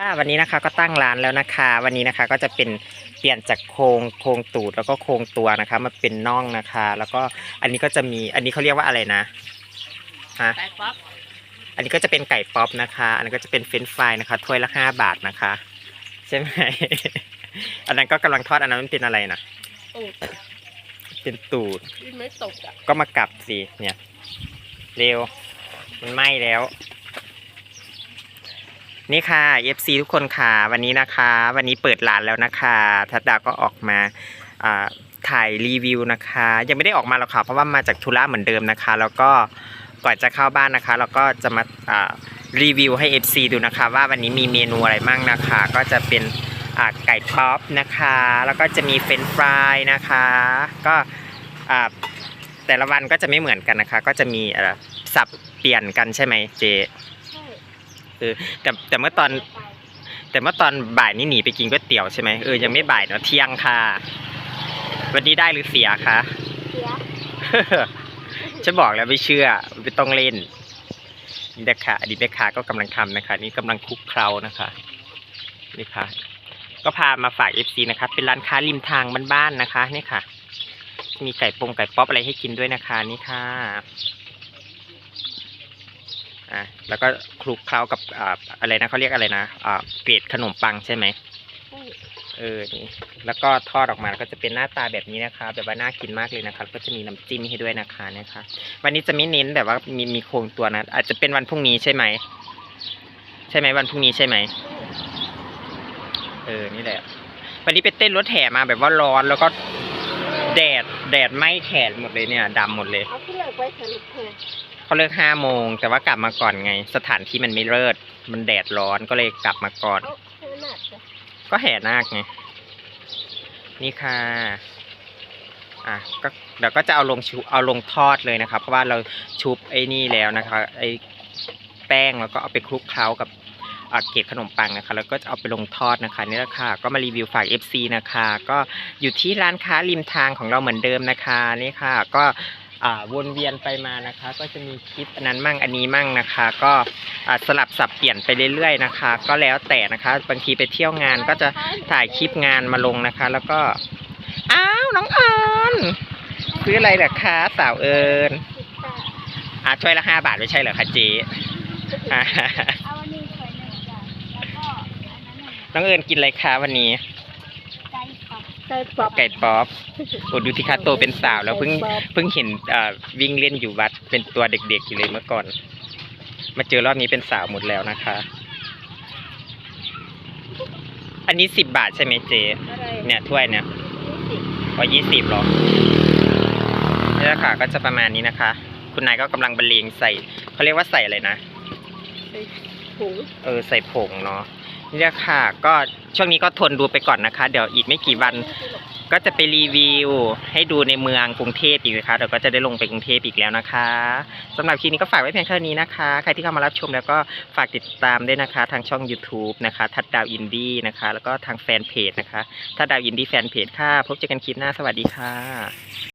ค่ะวันนี้นะคะก็ตั้งร้านแล้วนะคะ วันนี้นะคะก็จะเป็นเปลี่ยนจากโครงโครงตูดแล้วก็โครงตัวนะคะมาเป็นน่องนะคะ แล้วก็อันนี้ก็จะมีอันนี้เขาเรียกว่าอะไรนะฮะไก่ป๊อปอันนี้ก็จะเป็นไก่ป๊อปนะคะ อันนี้นก็จะเป็นเฟรนช์ฟรายนะคะถ้วยละห้าบาทนะคะใช่ไหมอันนั้นก็กำลังทอดอันนั้นมันเป็นอะไรนะตูดเป็นตูดที่ไม่ตกอะก็มากลับสิเนี่ย เร็วมันไหม้แล้ว นี่ค่ะ FC ทุกคนค่ะ วันนี้นะคะ วันนี้เปิดร้านแล้วนะคะทัดดาก็ออกมาถ่ายรีวิวนะคะ ยังไม่ได้ออกมาหรอกค่ะ เพราะว่ามาจากธุระเหมือนเดิมนะคะ แล้วก็ก่อนจะเข้าบ้านนะคะ เราก็จะมาารีวิวให้ FC ดูนะคะ ว่าวันนี้มีเมนูอะไรมั่งนะคะ ก็จะเป็นไก่ป๊อปนะคะ แล้วก็จะมีเฟรนฟรายนะคะ ก็แต่ละวันก็จะไม่เหมือนกันนะคะ ก็จะมีสับเปลี่ยนกันใช่ไหมเจ ใช่คือแต่แต่เมื่อตอน แต่เมื่อตอนบ่ายนี่หนีไปกินก๋วยเตี๋ยวใช่ไหมเออยังไม่บ่ายเนาะเที่ยงค่ะ วันนี้ได้หรือเสียคะเสียฉันบอกแล้วไม่เชื่อไม่ต้องเล่นนี่นะคะอดีตแม่ค้าก็กำลังทำนะคะ นี่กำลังคลุกเคล้านะคะนี่ค่ะ ก็พามาฝาก FC นะคะ เป็นร้านค้าริมทางบ้านๆนะคะ นี่ค่ะ มีไก่ปงไก่ป๊อปอะไรให้กินด้วยนะคะ นี่ค่ะ อะแล้วก็คลุกเคล้ากับอ่าอะไรนะเขาเรียกอะไรนะอ่าเกรดขนมปังใช่ไหมใช่เออนี่แล้วก็ทอดออกมาก็จะเป็นหน้าตาแบบนี้นะคะแบบว่าน่ากินมากเลยนะคะแล้วก็จะมีน้ำจิ้มให้ด้วยนะคะเนะคะ วันนี้จะไม่เน้นแบบว่ามีมีโครงตัวนะ อาจจะเป็นวันพรุ่งนี้ใช่ไหมใช่ไหมวันพรุ่งนี้ใช่ไหมเออนี่แหละ วันนี้ไปเต้นรถแห่มาแบบว่าร้อนแล้วก็แดดแดดไหม้แขนหมดเลยเนี่ยดำหมดเลยเอาที่เหลือไว้สรุปเธอ เขาเลิกห้าโมง แต่ว่ากลับมาก่อนไง สถานที่มันไม่เลิศมันแดดร้อนก็เลยกลับมาก่อนเอาเธอหนักจ้ะก็แห่นาคไงนี่ค่ะอะก็เดี๋ยวก็จะเอาลงชุเอาลงทอดเลยนะครับ เพราะว่าเราชุบไอ้นี่แล้วนะคะไอ้แป้งแล้วก็เอาไปคลุกเคล้ากับอ่าเกล็ดขนมปังนะคะ แล้วก็จะเอาไปลงทอดนะคะนี่แหละค่ะก็มารีวิวฝาก FC นะคะ ก็อยู่ที่ร้านค้าริมทางของเราเหมือนเดิมนะคะนี่ค่ะ ก็อ่า วนเวียนไปมานะคะ ก็จะมีคลิปอันนั้นมั่งอันนี้มั่งนะคะ ก็อ่าสลับสับเปลี่ยนไปเรื่อยๆนะคะ ก็แล้วแต่นะคะ บางทีไปเที่ยวงานก็จะถ่ายคลิปงานมาลงนะคะ แล้วก็อ้าวน้องเอิญซื้ออะไรเหรอคะสาวเอิญสิบแปดอะช่วยละห้าบาทไม่ใช่เหรอคะเจ๊อะเอาอันนี้ใส่หนึ่งจ้ะแล้วก็อันนั้นหนึ่งน้องเอิญกินอะไรคะวันนี้ไก่ป๊อป ไก่ป๊อปไก่ป๊อปโอ้ดูที่คะโตเป็นสาวแล้วเพิ่งเพิ่งเห็นเอ่อวิ่งเล่นอยู่วัดเป็นตัวเด็กๆอยู่เลยเมื่อก่อน มาเจอรอบนี้เป็นสาวหมดแล้วนะคะ อันนี้สิบบาทใช่ไหมเจ๊อะไรเนี่ยถ้วยเนี่ยยี่สิบพอยี่สิบหรอนี่แหละค่ะก็จะประมาณนี้นะคะ คุณนายก็กำลังบรรเลงใส่เขาเรียกว่าใส่อะไรนะ ใส่ถุงเออใส่ผงเนาะ นี่แหละค่ะ ก็ช่วงนี้ก็ทนดูไปก่อนนะคะ เดี๋ยวอีกไม่กี่วัน ก็จะไปรีวิว ให้ดูในเมืองกรุงเทพอีกนะคะเดี๋ยวก็จะได้ลงไปกรุงเทพอีกแล้วนะคะสำหรับคลิปนี้ก็ฝากไว้เพียงเท่านี้นะคะ ใครที่เข้ามารับชมแล้วก็ฝากติดตามด้วยนะคะ ทางช่อง YouTube นะคะทัดดาวอินดี้นะคะ แล้วก็ทางแฟนเพจนะคะทัดดาวอินดี้แฟนเพจค่ะ พบเจอกันคลิปหน้าสวัสดีค่ะ